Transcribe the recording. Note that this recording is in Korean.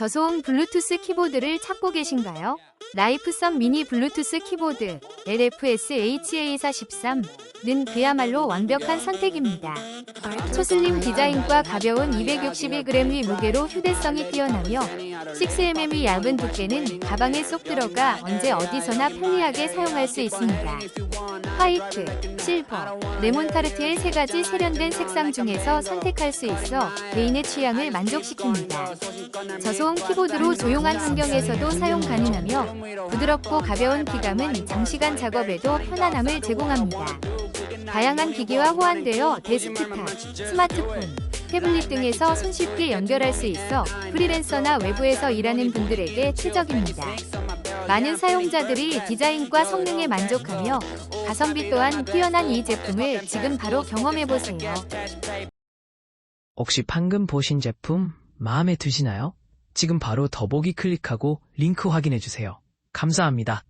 저소음 블루투스 키보드를 찾고 계신가요? 라이프썸 미니 블루투스 키보드 LFS HA413는 그야말로 완벽한 선택입니다. 초슬림 디자인과 가벼운 261g 위 무게로 휴대성이 뛰어나며 6mm의 얇은 두께는 가방에 쏙 들어가 언제 어디서나 편리하게 사용할 수 있습니다. 화이트, 실버, 레몬타르트의 세 가지 세련된 색상 중에서 선택할 수 있어 개인의 취향을 만족시킵니다. 저소음 키보드로 조용한 환경에서도 사용 가능하며 부드럽고 가벼운 키감은 장시간 작업에도 편안함을 제공합니다. 다양한 기기와 호환되어 데스크탑, 스마트폰, 태블릿 등에서 손쉽게 연결할 수 있어 프리랜서나 외부에서 일하는 분들에게 최적입니다. 많은 사용자들이 디자인과 성능에 만족하며 가성비 또한 뛰어난 이 제품을 지금 바로 경험해보세요. 혹시 방금 보신 제품 마음에 드시나요? 지금 바로 더보기 클릭하고 링크 확인해 주세요. 감사합니다.